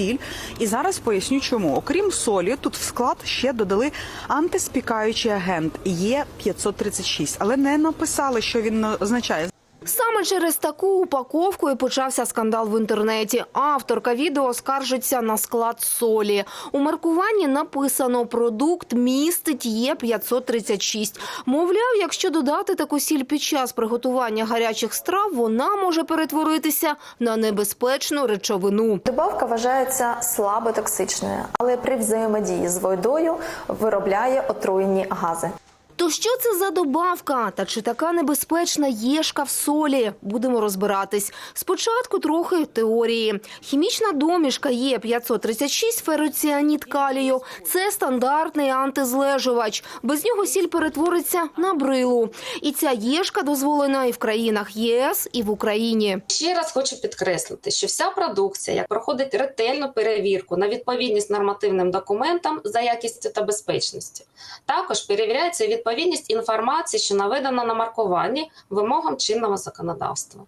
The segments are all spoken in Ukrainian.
сіль. І зараз поясню, чому. Окрім солі, тут в склад ще додали антиспікаючий агент Є 536 але не написали, що він означає. Саме через таку упаковку і почався скандал в інтернеті. Авторка відео скаржиться на склад солі. У маркуванні написано «Продукт містить Є536». Мовляв, якщо додати таку сіль під час приготування гарячих страв, вона може перетворитися на небезпечну речовину. Добавка вважається слаботоксичною, але при взаємодії з водою виробляє отруєнні гази. То що це за добавка? Та чи така небезпечна єшка в солі? Будемо розбиратись. Спочатку трохи теорії. Хімічна домішка є 536 фероціаніт калію. Це стандартний антизлежувач. Без нього сіль перетвориться на брилу. І ця єшка дозволена і в країнах ЄС, і в Україні. Ще раз хочу підкреслити, що вся продукція як проходить ретельну перевірку на відповідність нормативним документам за якістю та безпечністю. Також перевіряється відповідність інформації, що наведена на маркуванні вимогам чинного законодавства.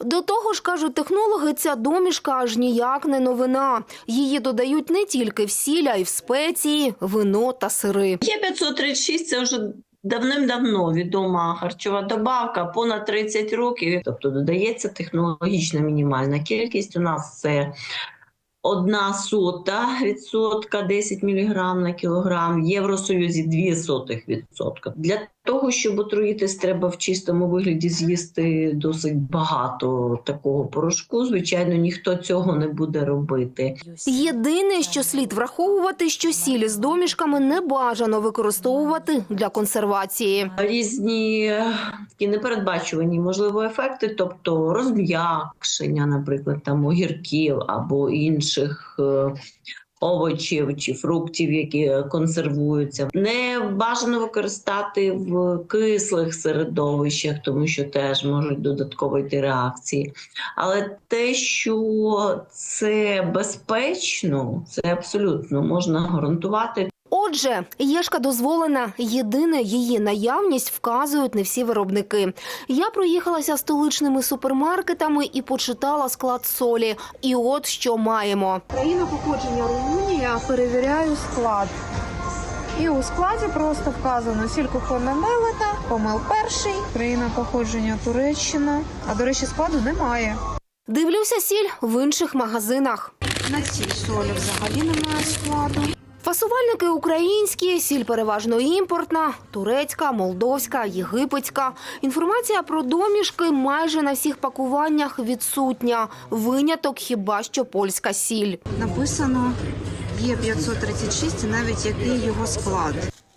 До того ж, кажуть технологи, ця домішка аж ніяк не новина. Її додають не тільки в сіль, а й в спеції, вино та сири. Є 536 це вже давним-давно відома харчова добавка, понад 30 років. Тобто додається технологічна мінімальна кількість. У нас це одна сота відсотка, 10 мг на кілограм, в Євросоюзі 2 сотих відсотка. Для того, щоб отруїтись, треба в чистому вигляді з'їсти досить багато такого порошку. Звичайно, ніхто цього не буде робити. Єдине, що слід враховувати, що сіль з домішками не бажано використовувати для консервації. різні е, такі непередбачувані можливо ефекти, тобто розм'якшення, наприклад, там огірків або інших. е, Овочів чи фруктів, які консервуються, не бажано використати в кислих середовищах, тому що теж можуть додатково йти реакції. Але те, що це безпечно, це абсолютно можна гарантувати. Отже, єшка дозволена. Єдине її наявність вказують не всі виробники. Я проїхалася столичними супермаркетами і почитала склад солі. І от що маємо. Країна походження Румунія, перевіряю склад. І у складі просто вказано сіль кухонна мелена, помил перший, країна походження Туреччина. А до речі, складу немає. Дивлюся сіль в інших магазинах. На цій солі взагалі немає складу. Фасувальники українські, сіль переважно імпортна, турецька, молдовська, єгипетська. Інформація про домішки майже на всіх пакуваннях відсутня. Виняток хіба що польська сіль. Написано є 536 і навіть який його склад.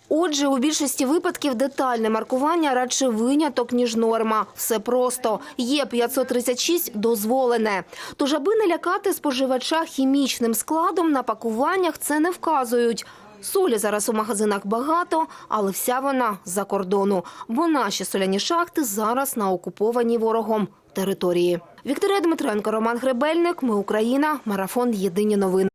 Отже, у більшості випадків детальне маркування радше виняток, ніж норма. Все просто. Є 536 дозволене. Тож, аби не лякати споживача хімічним складом, на пакуваннях це не вказують. Солі зараз у магазинах багато, але вся вона за кордону. Бо наші соляні шахти зараз на окупованій ворогом території. Вікторія Дмитренко, Роман Гребельник. Ми Україна. Марафон. Єдині новини.